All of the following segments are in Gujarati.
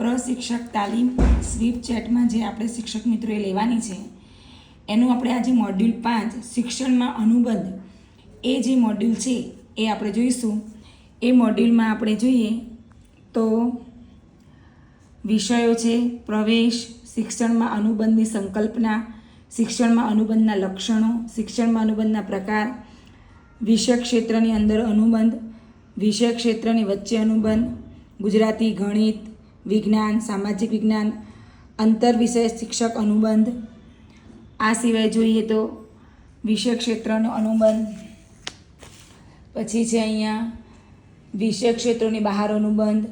પ્રશિક્ષક તાલીમ સ્વીપ ચેટમાં જે આપણે શિક્ષક મિત્રોએ લેવાની છે, એનું આપણે આજે મોડ્યુલ પાંચ, શિક્ષણમાં અનુબંધ. એ જે મોડ્યુલ છે, એ આપણે જોઈશું. એ મોડ્યુલમાં આપણે જોઈએ તો વિષયો છે, પ્રવેશ, શિક્ષણમાં અનુબંધની સંકલ્પના, શિક્ષણમાં અનુબંધના લક્ષણો, શિક્ષણમાં અનુબંધના પ્રકાર, વિષય ક્ષેત્રની અંદર અનુબંધ, વિષય ક્ષેત્રની વચ્ચે અનુબંધ, ગુજરાતી ગણિત વિજ્ઞાન, સામાજિક વિજ્ઞાન, અંતર વિષય, શિક્ષક અનુબંધ. આ સિવાય જોઈએ તો વિષય ક્ષેત્રનો અનુબંધ, પછી છે અહીંયા વિષય ક્ષેત્રોની બહાર અનુબંધ,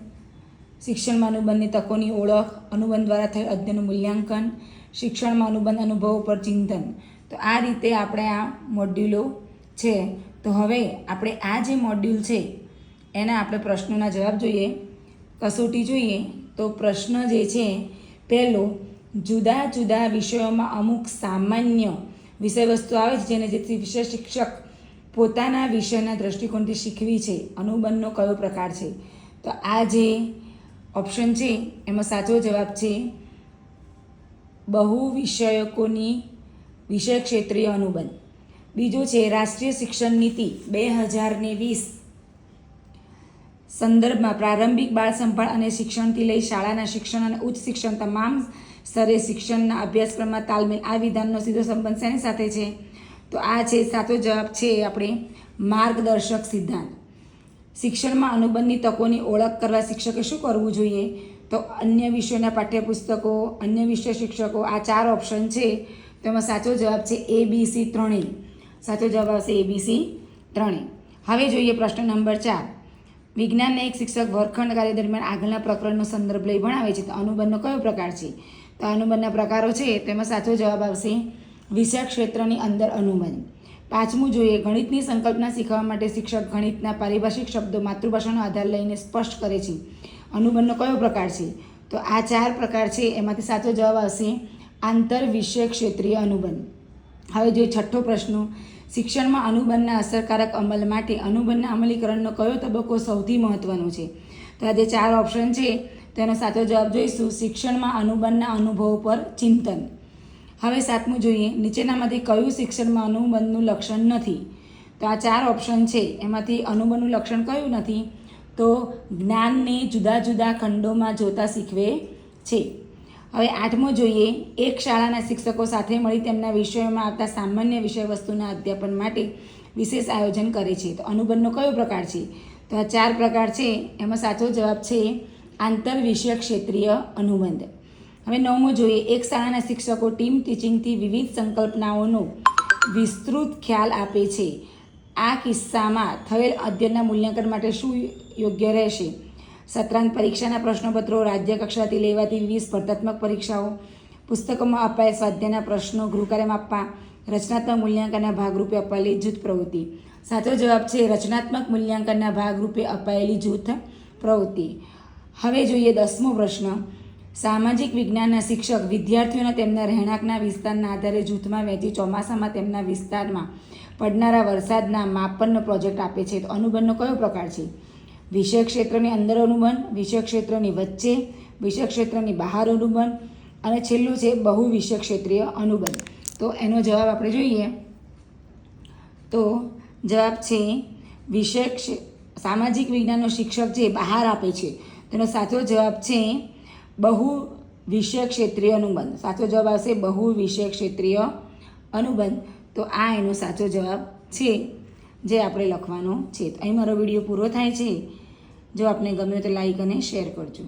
શિક્ષણમાં અનુબંધની તકોની ઓળખ, અનુબંધ દ્વારા થયેલ અધ્યયનનું મૂલ્યાંકન, શિક્ષણમાં અનુબંધ અનુભવો પર ચિંતન. તો આ રીતે આપણે આ મોડ્યુલો છે. તો હવે આપણે આ જે મોડ્યુલ છે, એના આપણે પ્રશ્નોના જવાબ જોઈએ. કસોટી જોઈએ. તો પ્રશ્ન જે છે, પહેલો, જુદા જુદા વિષયોમાં અમુક સામાન્ય વિષયવસ્તુ આવે છે, જેને જેથી વિષય શિક્ષક પોતાના વિષયના દૃષ્ટિકોણથી શીખવી છે, અનુબંધનો કયો પ્રકાર છે? તો આ જે ઓપ્શન છે, એમાં સાચો જવાબ છે, બહુ વિષયકોની વિષય ક્ષેત્રીય અનુબંધ. બીજું છે, રાષ્ટ્રીય શિક્ષણ નીતિ, બે હજારને વીસ સંદર્ભમાં પ્રારંભિક બાળ સંભાળ અને શિક્ષણથી લઈ શાળાના શિક્ષણ અને ઉચ્ચ શિક્ષણ તમામ સ્તરે શિક્ષણના અભ્યાસક્રમમાં તાલમેલ આ વિધાનનો સીધો સંબંધ શેની સાથે છે? તો આ છે, સાચો જવાબ છે આપણે માર્ગદર્શક સિદ્ધાંત. શિક્ષણમાં અનુબંધની તકોની ઓળખ કરવા શિક્ષકે શું કરવું જોઈએ? તો અન્ય વિષયોના પાઠ્યપુસ્તકો, અન્ય વિષય શિક્ષકો, આ ચાર ઓપ્શન છે. તેમાં સાચો જવાબ છે એ બી સી ત્રણેય. સાચો જવાબ આવશે એ બી સી ત્રણેય. હવે જોઈએ પ્રશ્ન નંબર ચાર. વિજ્ઞાનના એક શિક્ષક વર્ગખંડ કાર્ય દરમિયાન આગળના પ્રકરણનો સંદર્ભ લઈ ભણાવે છે. તો અનુબંધનો કયો પ્રકાર છે? તો અનુબંધના પ્રકારો છે, તેમાં સાચો જવાબ આવશે વિષય ક્ષેત્રની અંદર અનુબંધ. પાંચમું જોઈએ, ગણિતની સંકલ્પના શીખવા માટે શિક્ષક ગણિતના પારિભાષિક શબ્દો માતૃભાષાનો આધાર લઈને સ્પષ્ટ કરે છે. અનુબંધનો કયો પ્રકાર છે? તો આ ચાર પ્રકાર છે, એમાંથી સાચો જવાબ આવશે આંતર વિષય ક્ષેત્રીય અનુબંધ. હવે જોઈએ છઠ્ઠો પ્રશ્ન. શિક્ષણમાં અનુબંધના અસરકારક અમલ માટે અનુબંધના અમલીકરણનો કયો તબક્કો સૌથી મહત્વનો છે? તો આ જે ચાર ઓપ્શન છે. તેનો સાચો જવાબ જોઈશું. શિક્ષણમાં અનુબંધના અનુભવો પર ચિંતન. હવે સાતમું જોઈએ. નીચેનામાંથી કયું શિક્ષણમાં અનુબંધનું લક્ષણ નથી? તો આ ચાર ઓપ્શન છે. એમાંથી અનુબંધનું લક્ષણ કયું નથી? તો જ્ઞાનને જુદા જુદા ખંડોમાં જોતા શીખવે છે. હવે આઠમો જોઈએ. એક શાળાના શિક્ષકો સાથે મળી તેમના વિષયોમાં આવતા સામાન્ય વિષય વસ્તુના અધ્યાપન માટે વિશેષ આયોજન કરે છે. તો અનુબંધનો કયો પ્રકાર છે? તો આ ચાર પ્રકાર છે. એમાં સાચો જવાબ છે આંતર વિષય ક્ષેત્રીય અનુબંધ. હવે નવમો જોઈએ. એક શાળાના શિક્ષકો ટીમ ટીચિંગથી વિવિધ સંકલ્પનાઓનો વિસ્તૃત ખ્યાલ આપે છે. આ કિસ્સામાં થયેલ અધ્યયનના મૂલ્યાંકન માટે શું યોગ્ય રહેશે? સત્રાંત પરીક્ષાના પ્રશ્નપત્રો રાજ્ય કક્ષાથી લેવાતી વિવિધ સ્પર્ધાત્મક પરીક્ષાઓ, પુસ્તકોમાં અપાયેલ સ્વાધ્યાયના પ્રશ્નો, ગૃહકાર્યમાં આપવા, રચનાત્મક મૂલ્યાંકનના ભાગરૂપે અપાયેલી જૂથ પ્રવૃત્તિ. સાચો જવાબ છે રચનાત્મક મૂલ્યાંકનના ભાગરૂપે અપાયેલી જૂથ પ્રવૃત્તિ. હવે જોઈએ દસમો પ્રશ્ન. સામાજિક વિજ્ઞાનના શિક્ષક વિદ્યાર્થીઓના તેમના રહેણાંકના વિસ્તારના આધારે જૂથમાં વહેંચી ચોમાસામાં તેમના વિસ્તારમાં પડનારા વરસાદના માપનનો પ્રોજેક્ટ આપે છે. તો અનુબંધનો કયો પ્રકાર છે? વિષય ક્ષેત્રની અંદર અનુબંધ વિષય ક્ષેત્રની વચ્ચે વિષય ક્ષેત્રની બહાર અનુબંધ અને છેલ્લું છે બહુ વિષય ક્ષેત્રીય અનુબંધ. તો એનો જવાબ આપણે જોઈએ. તો જવાબ છે વિષય સામાજિક વિજ્ઞાનનો શિક્ષક જે બહાર આપે છે, તેનો સાચો જવાબ છે બહુ વિષય ક્ષેત્રીય અનુબંધ. સાચો જવાબ આવશે બહુ વિષય ક્ષેત્રીય અનુબંધ. તો આ એનો સાચો જવાબ છે જે આપણે લખવાનો છે. અહીં મારો વીડિયો પૂરો થાય છે. જો આપને ગમ્યો તો લાઈક અને શેર કરજો.